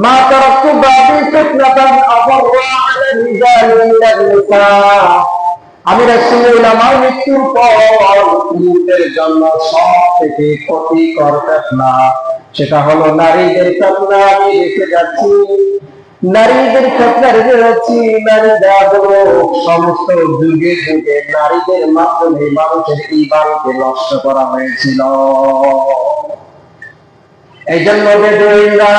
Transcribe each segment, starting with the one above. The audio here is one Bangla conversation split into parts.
ما تركت بعدي فتنة أضر على الرجال من النساء আমি রাসূল আমার মৃত্যুর পর পুরুষদের জন্য সব থেকে ক্ষতিকর ফেতনা সেটা হলো নারীদের ফেতনা আমি রেখে যাচ্ছি নারীদের ফেতনা রেখে যাচ্ছি নারীরা হলো সমস্ত যুগে যুগে নারীদের মাধ্যমে মানুষের ইবাদতকে নষ্ট করা হয়েছিল এই জন্য বেদুইনরা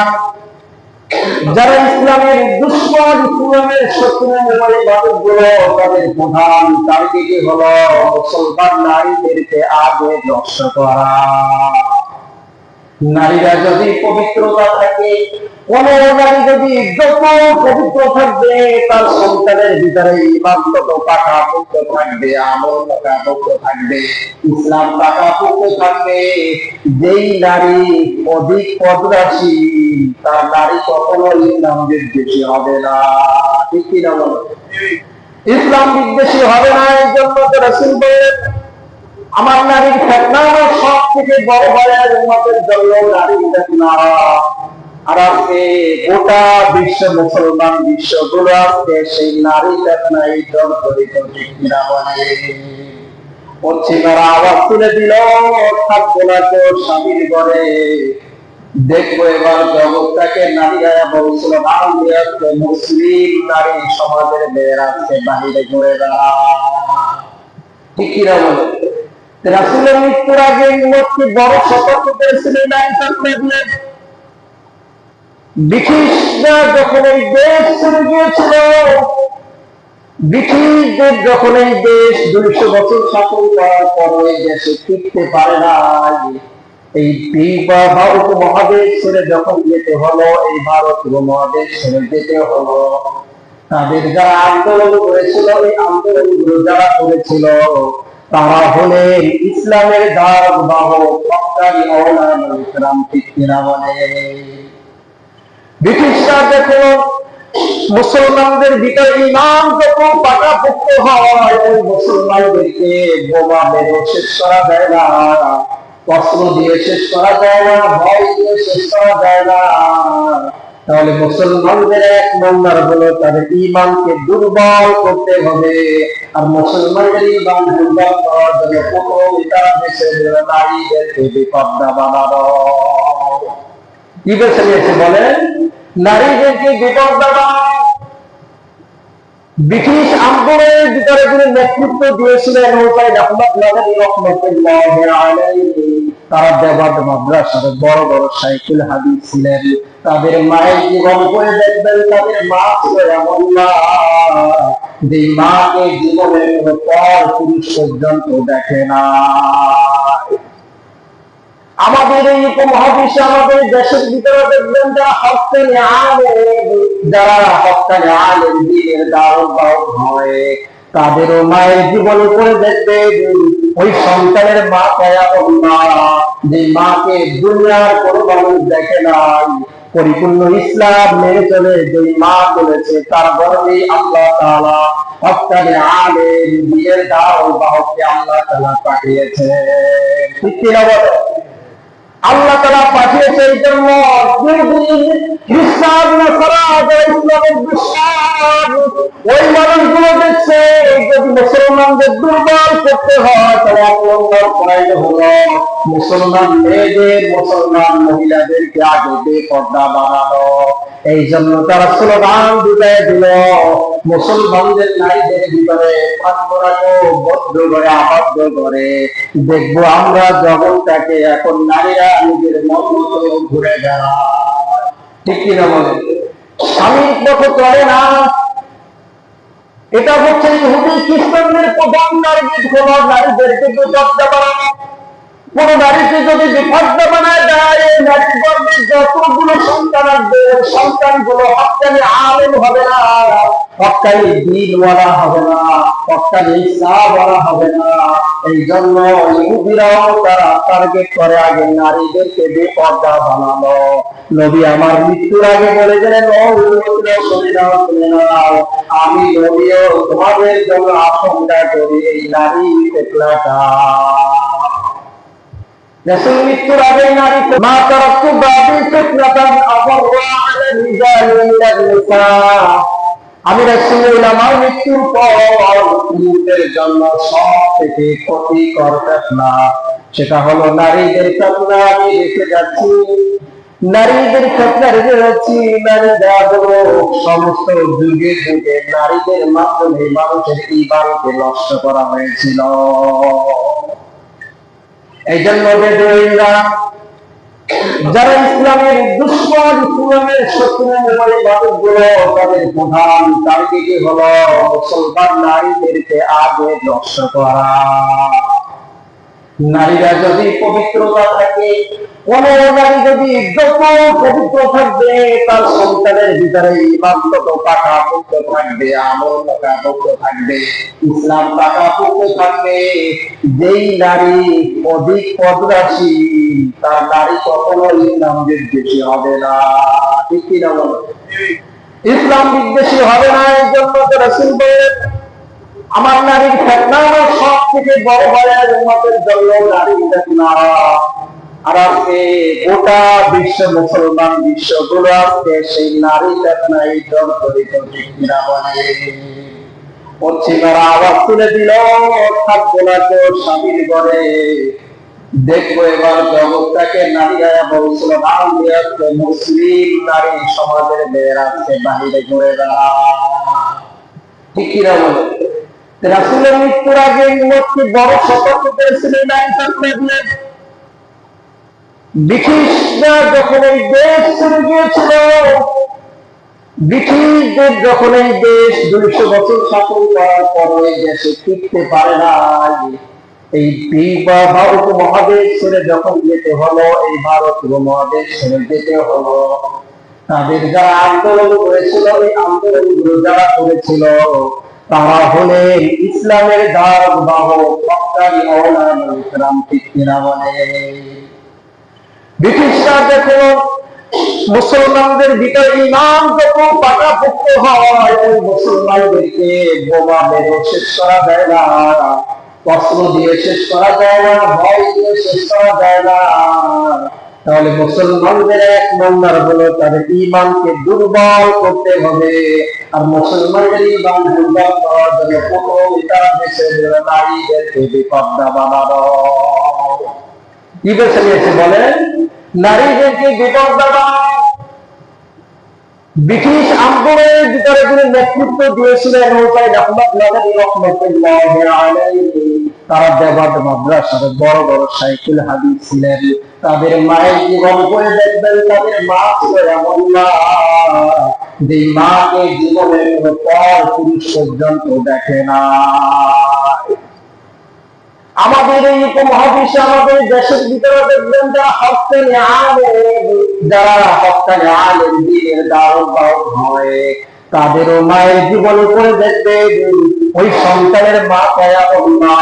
যারা ইসলামের দুশ্মন, ইসলামের শত্রু ওই মানুষগুলো তাদের প্রধান টার্গেটই হলো মুসলমান নারীদেরকে আগে নষ্ট করা। নারীরা যদি পবিত্রতা থাকে নারী যদি যত পবিত্র থাকবে, তার সন্তানের ভিতরে পাকা থাকবে, আমল পাকা থাকবে, ইসলাম পাকা থাকবে। যেই নারী অধিক পদরাশি তার নারী কখনো ইসলাম বিদ্বেষী হবে না। ঠিক কিনা বলো? ইসলাম বিদ্বেষী হবে না, এই জন্য তো রাসূল আমার নারীর ফেতনা সব থেকে বড় ভয়ের উন্মতের জন্য নারীর ফেতনা আর আজকে গোটা বিশ্ব মুসলমান বিশ্বগুলো আজকে সেই নারী ফেতনাই জর্জরিত ঠিক কিনা আওয়াজ তুলে দিল, থাকব না তো স্বামীর ঘরে। দেখব এবার জগৎটাকে নারীরা আজকে মুসলিম নারী সমাজের মেয়েরা আজকে বাহিরে ঘুরে বেড়ায়। ঠিক কিনা বলে? রাসুলের মৃত্যুর আগে উম্মতকে বড় সতর্ক করেছিলেন ব্রিটিশরা যখন এই দেশ ছেড়ে গিয়েছিল, ব্রিটিশদের যখন এই দেশ দুইশো বছর শাসন করার পর এই দেশে টিকতে পারে নাই। এই ভারত মহাদেশ ছেড়ে যখন যেতে হলো, এই ভারত মহাদেশ ছেড়ে যেতে হলো। তাদের যারা আন্দোলন করেছিল, এই আন্দোলনগুলো যারা করেছিল তারা হলেন ইসলামের দাগ বাহক ব্রিটিশরা দেখো মুসলমানদের ভিতরে ইমান যত পাকাপোক্ত হয় মুসলমানদেরকে বোমা মেরে শেষ করা যায় না অস্ত্র দিয়ে শেষ করা যায় না, ভয় দিয়ে শেষ করা যায় না। তাহলে মুসলমানদের এক নম্বর হলো তাদের ইমানকে দুর্বল করতে হবে। আর মুসলমানদের ইমান দুর্বল করার জন্য প্রথম তার দেশের নারীদেরকে বিপদা বানানো কি বেছে নিয়েছে নারীদেরকে বিপদা ব্রিটিশ ভিতরে যিনি নেতৃত্ব দিয়েছিলেন রহমতুল্লাহ তারা দেবাদ মাদ্রাসার বড় বড় সাইকেল হাদিস ছিলেন। তাদের মায়ের জীবন করে দেখবেন, তাদের মা ছিল এমন না। যে মাকে জীবনের কোনো পর পুরুষ পর্যন্ত দেখে না। আমাদের এই উপমহাদেশে, আমাদের দেশের ভিতরে দেখবেন যারা হস্তানে আলেম, যারা হস্তানে আলেম দিনের দারুণ বাহক হয়, তাদেরও মায়ের জীবন করে দেখবেন, ওই সন্তানের মা কয়া না। যে মাকে দুনিয়ার কোন মানুষ দেখে নাই পরিপূর্ণ ইসলাম মেনে চলে যে মা চলেছে তার গর্বে আল্লাহ তাআলা হস্তানে আলেম, বিয়ের দাও আল্লাহ তাআলা পাঠিয়েছে। ঠিক কিনা বলো? আল্লাহ পাঠিয়েছে এই জন্য। খ্রিস্টান মুসলমানদের দুর্বল করতে হয় এই জন্য তারা স্লোগান দিল মুসলমানদের নারীদের ভিতরে বদ্ধ করে আবদ্ধ করে দেখব আমরা জগৎটাকে এখন নারীরা নিজের মন মতো ঘুরে বেড়ায় ঠিক কিনা বলে স্বামীর পথে চলে না। এটা হচ্ছে ইহুদি খ্রিস্টানদের প্রধান নারীদের হলো নারীদেরকে বিপদটা বানানো কোন নারীকে যদি বিপদটা বানায় দেয় গর্ভে যতগুলো সন্তান আসবে হবে না হবে না হবে না। এই জন্য ইহুদিরাও তারা টার্গেট করে আগে নারীদেরকে নবী আমার মৃত্যুর আগে বলে গেলেন ও শুনে নাও আমি নবীও তোমাদের জন্য আশঙ্কা করি, এই নারী ফেতনাটা মৃত্যুর আগে নারী মা বাদি ফিতনাতান আবররা আলা রিজালি মিনান নিসা আমি আমার মৃত্যুর পর পুরুষদের জন্য সব থেকে সেটা হলো নারীদের ফিতনা, আমি রেখে যাচ্ছি। নারীদের ফিতনা রেখে যাচ্ছি নারীরা হলো সমস্ত যুগে যুগে নারীদের মাধ্যমে মানুষের ইবাদতকে নষ্ট করা হয়েছিল। এই জন্য বেদুইনরা যারা ইসলামের দুশ্মন ইসলামের শত্রু ওই মানুষগুলো তাদের প্রধান টার্গেটই হলো মুসলমান নারীদেরকে আগে নষ্ট করা। নারীরা যদি পবিত্রতা থাকে কোন নারী যদি যত পবিত্র থাকবে, তার সন্তানের ভিতরে ইমান তত পাকা পুক্ত থাকবে, আমল পাকা পুক্ত থাকবে, ইসলাম পাকা পুক্ত থাকবে। যেই নারী অধিক পদরাশি, তার নারী কখনো ইসলাম বিদ্বেষী হবে না। ঠিক কিনা বলো? ইসলাম বিদ্বেষী হবে না, এই জন্য তো রাসূল আমার নারীর আমার সব থেকে বড় ভয়ের উন্মতের জন্য নারীর ফেতনা আর আজকে গোটা বিশ্ব মুসলমান বিশ্বগুলো আজকে সেই নারী ফেতনাই জর্জরিত কিনা বলে। পশ্চিমারা আওয়াজ তুলে দিল, থাকব না তো স্বামীর ঘরে। দেখব এবার জগৎটাকে নারীরা স্লোগান মুসলিম নারী সমাজের মেয়েরা আজকে বাহিরে ঘুরে বেড়ায়। ঠিক বলে? রাসুলের মৃত্যুর আগে উম্মতকে বড় সতর্ক করেছিলেন ব্রিটিশরা যখন এই দেশ ছেড়ে গিয়েছিল, ব্রিটিশদের যখন এই দেশ দুইশো বছর শাসন করার পর এই দেশে টিকতে পারে না এই ভারত মহাদেশ ছেড়ে যখন যেতে হলো, এই ভারত মহাদেশ ছেড়ে যেতে হলো। তাদের যারা আন্দোলন করেছিল, এই আন্দোলনগুলো যারা করেছিল তারা হলেন ইসলামের দাগ মুসলমানদের ভিতরে ইমান যখন পাকাপোক্ত হয়, মুসলমানদেরকে বোমা মেরে শেষ করা যায় না, অস্ত্র দিয়ে শেষ করা যায় না, ভয় দিয়ে শেষ করা যায় না। তাহলে মুসলমানদের এক নম্বর হলো তাদের ইমানকে দুর্বল করতে হবে। আর মুসলমানদের ইমান দুর্বল করার জন্য প্রথম তারা দেশের নারীদেরকে বিপদা বানানো কি বেছে নিয়েছে বলেন, নারীদেরকে বিপদা বানানো ব্রিটিশ আন্দোলনের যিনি নেতৃত্ব দিয়েছিলেন তারা দেবাদ বড় বড় সাইকেল হাদিস ছিলেন। তাদের মায়ের জীবন করে দেখবেন, তাদের মা ছিল যে মাকে জীবনের পর পুরুষ পর্যন্ত দেখে না। আমাদের এই উপমহাদেশে, আমাদের দেশের ভিতরে দেখবেন যারা হকানি আলেম, যারা হকানি আলেম দিনের দারুণ হয়, তাদেরও মায়ের জীবন করে দেখবে ওই সন্তানের মা কয়া মা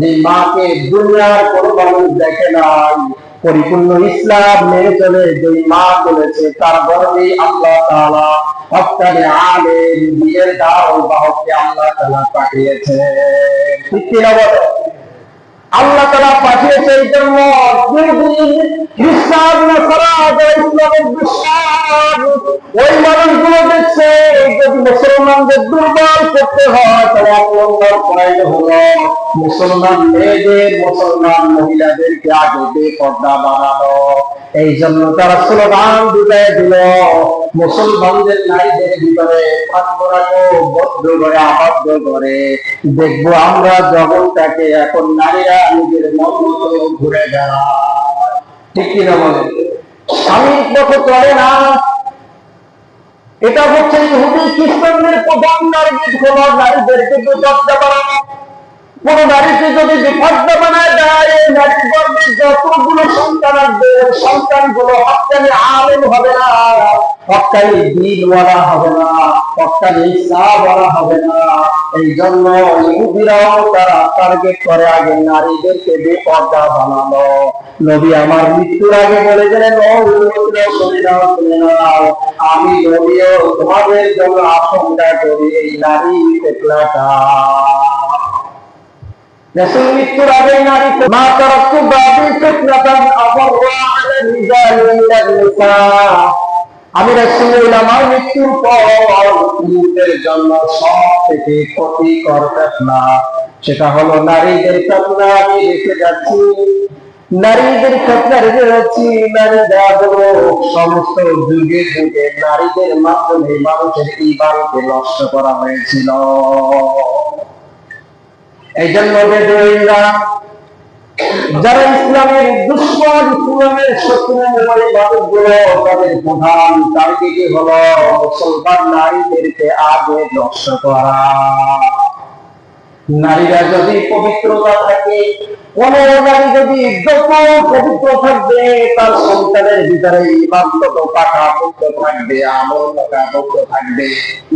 যে মাকে দুনিয়ার কোনো মানুষ দেখে নাই। পরিপূর্ণ ইসলাম মেনে চলে যে মা চলেছে তার গর্বে আল্লাহ তাআলা হকানি আলেম বিয়ের দারুণ বাহককে আল্লাহ তাআলা পাঠিয়েছে ঠিক কিনা বলে? আল্লাহ তারা পাঠিয়েছে এই জন্য খ্রিস্টান ইসলামের বিশ্বাস, ওই মানুষগুলো দেখছে যদি মুসলমানদের দুর্বল করতে হয়, তাহলে করে করে। দেখব আমরা জগৎটাকে, এখন নারীরা নিজের মন মতো ঘুরে বেড়ায়। ঠিক কিনা বলে? স্বামীর পথে চলে না এটা হচ্ছে ইহুদি খ্রিস্টানদের প্রধান টার্গেট হলো নারীদেরকে বিপদটা বানানো। কোন নারীকে যদি বিপদটা বানায় দেয় যতগুলো সন্তান আসবে সন্তানগুলো হকানি আলেম হবে না হবে না হবে না। এই জন্য ইহুদিরাও তারা টার্গেট করে আগে নারীদেরকে বানানো। নবী আমার মৃত্যুর আগে বলে গেলেন, ও নাও, শুনে নাও। আমি নবীও তোমাদের জন্য আশঙ্কা করি, এই নারী ফেতনাটা মৃত্যুর আগে নারী মা তারাকতু ফিতনাতান আলা আমি মৃত্যুর পর জন্য সব থেকে ক্ষতিকর ফেতনা, সেটা হলো নারীদের ফেতনা, আমি রেখে যাচ্ছি। নারীদের ফেতনা রেখে যাচ্ছি নারীরা সমস্ত যুগে যুগে নারীদের মাধ্যমে মানুষের ইবাদতকে নষ্ট করা হয়েছিল। এই জন্য বেদুইনরা যারা ইসলামের দুশ্মন ইসলামের শত্রু মানুষগুলো, তাদের প্রধান টার্গেটই হলো মুসলমান নারীদেরকে আগে নষ্ট করা। নারীরা যদি পবিত্রতা থাকে কোন নারী যদি যত পবিত্র থাকবে, তার সন্তানের ভিতরে তত পাকা থাকবে, আমল পাকা থাকবে,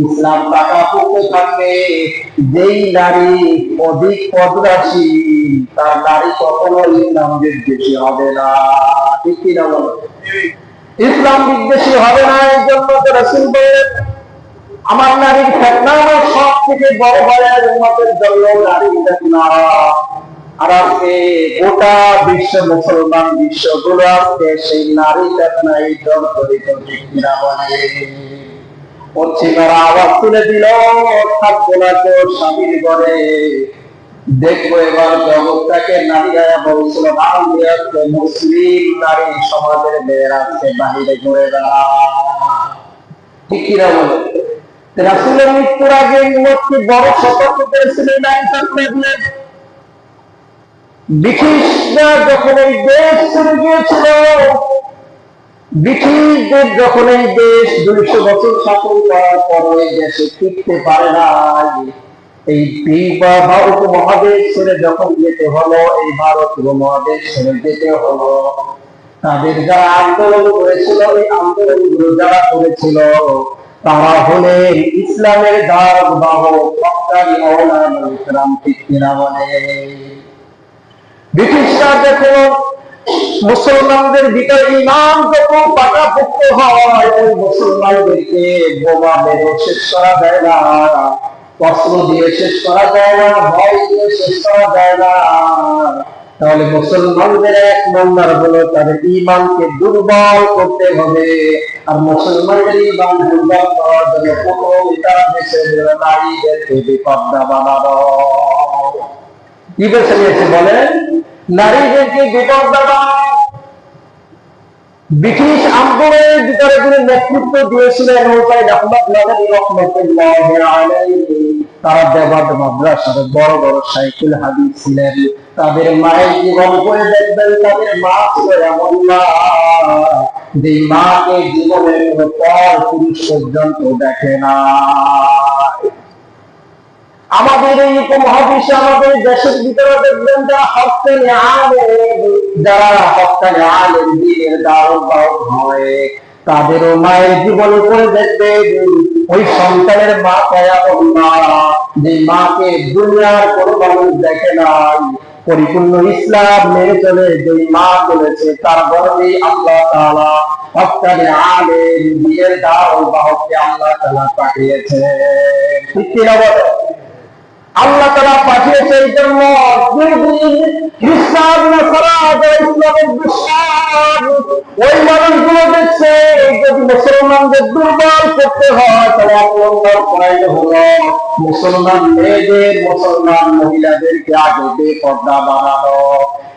ইসলাম পাকা থাকবে, যেই নারী অধিক পদরাশি তার নারী কখনো ইসলাম বিদ্বেষী হবে না। ঠিক কিনা বলো? ইসলাম বিদ্বেষী হবে না, এই জন্য রাসূল বলেন আমার নারীর আমার সব থেকে বড় ভয়ের উন্মতের জন্য নারীর ফেতনা আর আজকে গোটা বিশ্ব মুসলমান বিশ্বগুলো আজকে সেই নারী জড়িত ঠিক কিনা বলে। পশ্চিমারা আওয়াজ তুলে দিল, থাকব না তো স্বামীর ঘরে। দেখব এবার জগৎটাকে নারীরা বলছিল মুসলিম নারী সমাজের মেয়েরা আজকে বাহিরে ঘুরে বেড়ায়। ঠিক কিনা বলে? রাসুলের মৃত্যুর আগে উম্মতকে বড় সতর্ক করেছিলেন ব্রিটিশরা যখন এই দেশ ছেড়ে গিয়েছিল, ব্রিটিশদের যখন এই দেশ দুইশো বছর শাসন করার পর এই দেশে ফিরতে পারে না এই ভারত মহাদেশ ছেড়ে যখন যেতে হলো, এই ভারত মহাদেশ ছেড়ে যেতে হলো। তাদের যারা আন্দোলন করেছিল, এই আন্দোলনগুলো যারা করেছিল তারা হলেন ইসলামের দাগ বাহক ব্রিটিশরা যখন মুসলমানদের ভিতরে ইমান যখন পাকাপোক্ত হয় ওই মুসলমানদেরকে বোমা মেরে শেষ করা যায় না, অস্ত্র দিয়ে শেষ করা যায় না, ভয় দিয়ে শেষ করা যায় না। তাহলে মুসলমানদের এক নম্বর হলো তাদের ইমানকে দুর্বল করতে হবে। আর মুসলমানদের ইমান দুর্বল করার জন্য প্রথম নারীদেরকে বিপদা বানানো কি বেছে নিয়েছে বলেন? নারীদেরকে বিপদা ব্রিটিশ আন্দোলনের ভিতরে যিনি নেতৃত্ব দিয়েছিলেন আহমদ রহমতুল্লাহ আলাইহি। তারা দেবাদ মাদ্রাসার বড় বড় সাইকেল হাদিস ছিলেন। তাদের মায়ের জীবন করে দেখবেন, তাদের মা ছিল এমন যে মাকে জীবনের কোনো পর পুরুষ পর্যন্ত দেখে না। আমাদের এই উপমহাদেশে, আমাদের দেশের ভিতরে দেখবেন যারা হকানে আলেম, যারা হকানে আলেম, দিনের দারুণ বাহক হয়, তাদেরও মায়ের জীবন করে দেখবে ওই সন্তানের মা কয়া মা যে মাকে দুনিয়ার কোনো মানুষ দেখে নাই। পরিপূর্ণ ইসলাম মেনে চলে যে মা চলেছে তার গর্বে আল্লাহ তাআলা হকানে আলেম দিনের দারুণ বাহককে আল্লাহ পাঠিয়েছে। আল্লাহ তারা পাঠিয়েছে এই জন্য। খ্রিস্টান ইসলামের বিশ্বাস ওই মানুষগুলো দেখছে যদি মুসলমানদের দুর্বল করতে হয় তাহলে এক পয়েন্ট হলো। মুসলমান মেয়েদের মুসলমান মহিলাদেরকে আগে বেপর্দা বানানো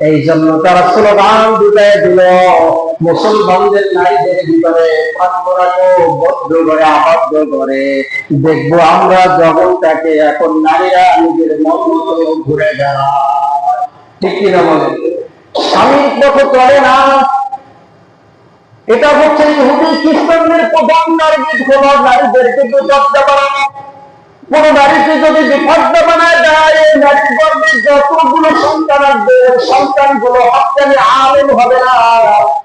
এই জন্য তারা স্লোগান বিদায় দিল, মুসলমানদের নারীদের ভিতরে বদ্ধ করে, আবদ্ধ করে। দেখব আমরা জগৎটাকে, এখন নারীরা নিজের মন মতো ঘুরে বেড়ায়। ঠিক কিনা বলে স্বামীর পথে চলে না। এটা হচ্ছে ইহুদি খ্রিস্টানদের প্রধান নারী কোন নারীদেরকে বিপদটা বানানো কোন নারীকে যদি বিপদ বানায় দেয়, এই নারীর যতগুলো সন্তান আসবে, সন্তানগুলো হকানি আলেম হবে না।